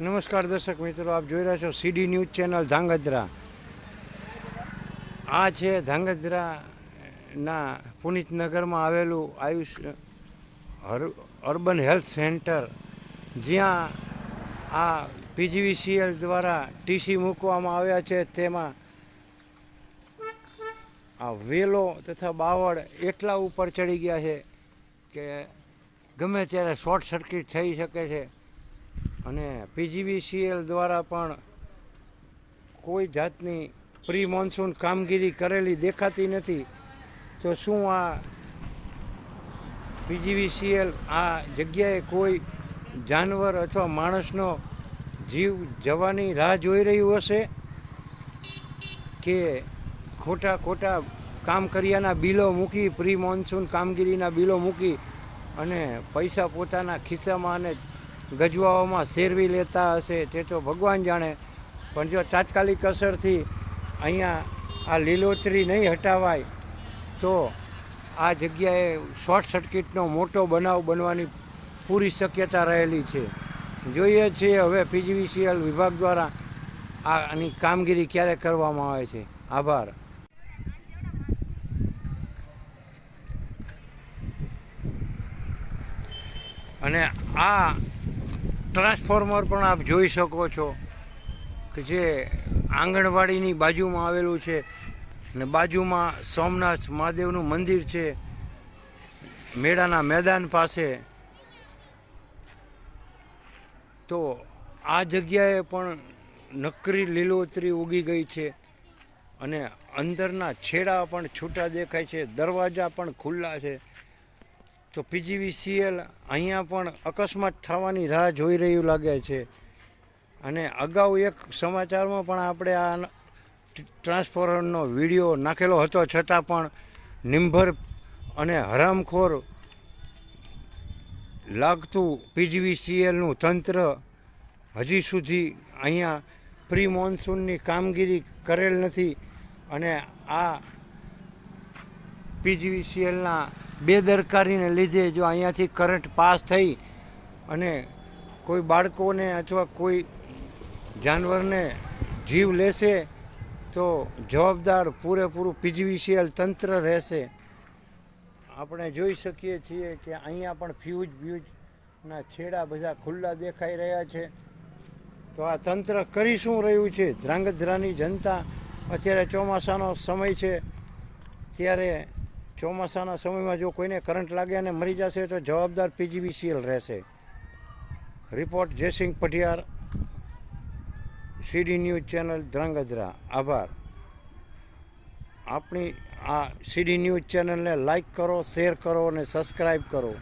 નમસ્કાર દર્શક મિત્રો, આપ જોઈ રહ્યા છો સીડી ન્યૂઝ ચેનલ ધાંગધ્રા. આ છે ધાંગધ્રાના પુનિતનગરમાં આવેલું આયુષ અર્બન હેલ્થ સેન્ટર. જ્યાં આ પીજીવીસીએલ દ્વારા ટીસી મૂકવામાં આવ્યા છે. તેમાં આ વેલો તથા બાવળ એટલા ઉપર ચડી ગયા છે કે ગમે ત્યારે શોર્ટ સર્કિટ થઈ શકે છે. અને પીજીવીસીએલ દ્વારા પણ કોઈ જાતની પ્રી મોન્સૂન કામગીરી કરેલી દેખાતી નથી. તો શું આ પીજીવીસીએલ આ જગ્યાએ કોઈ જાનવર અથવા માણસનો જીવ જવાની રાહ જોઈ રહ્યું હશે? કે ખોટા ખોટા કામ કર્યાના બિલો મૂકી પ્રી મોન્સૂન કામગીરીના બિલો મૂકી અને પૈસા પોતાના ખિસ્સામાં અને ગજવાઓમાં શેરવી લેતા હશે તે તો ભગવાન જાણે. પણ જો તાત્કાલિક અસરથી અહીંયા આ લીલોતરી નહીં હટાવાય, તો આ જગ્યાએ શોર્ટ સર્કિટનો મોટો બનાવ બનવાની પૂરી શક્યતા રહેલી છે. જોઈએ છીએ હવે પીજીવીસીએલ વિભાગ દ્વારા આની કામગીરી ક્યારે કરવામાં આવે છે. આભાર. અને આ ટ્રાન્સફોર્મર પણ આપ જોઈ શકો છો કે જે આંગણવાડીની બાજુમાં આવેલું છે ને બાજુમાં સોમનાથ મહાદેવનું મંદિર છે, મેળાના મેદાન પાસે. તો આ જગ્યાએ પણ નકરી લીલોતરી ઉગી ગઈ છે અને અંદરના છેડા પણ છૂટા દેખાય છે, દરવાજા પણ ખુલ્લા છે. તો પીજીવીસીએલ અહીંયા પણ અકસ્માત થવાની રાહ જોઈ રહ્યું લાગે છે. અને અગાઉ એક સમાચારમાં પણ આપણે આ ટ્રાન્સફોર્મરનો વીડિયો નાખેલો હતો, છતાં પણ નિંભર અને હરામખોર લાગતું પીજીવીસીએલનું તંત્ર હજી સુધી અહીંયા પ્રી મોન્સૂનની કામગીરી કરેલ નથી. અને આ પીજીવીસીએલના બેદરકારીને લીધે જો અહીંયાથી કરંટ પાસ થઈ અને કોઈ બાળકોને અથવા કોઈ જાનવરને જીવ લેશે, તો જવાબદાર પૂરેપૂરું પીજીવીસીએલ તંત્ર રહેશે. આપણે જોઈ શકીએ છીએ કે અહીંયા પણ ફ્યુઝ ફ્યુજના છેડા બધા ખુલ્લા દેખાઈ રહ્યા છે. તો આ તંત્ર કરી શું રહ્યું છે? ધ્રાંગધ્રાની જનતા અત્યારે ચોમાસાનો સમય છે. ત્યારે ચોમાસાના સમયમાં જો કોઈને કરંટ લાગે અને મરી જશે તો જવાબદાર પીજીવીસીએલ રહેશે. Report Jaysinh Patiyar CD news channel Dhrangadhra. આભાર. આપણી આ સીડી ન્યૂઝ ચેનલને લાઈક કરો, શેર કરો અને સબસ્ક્રાઈબ કરો.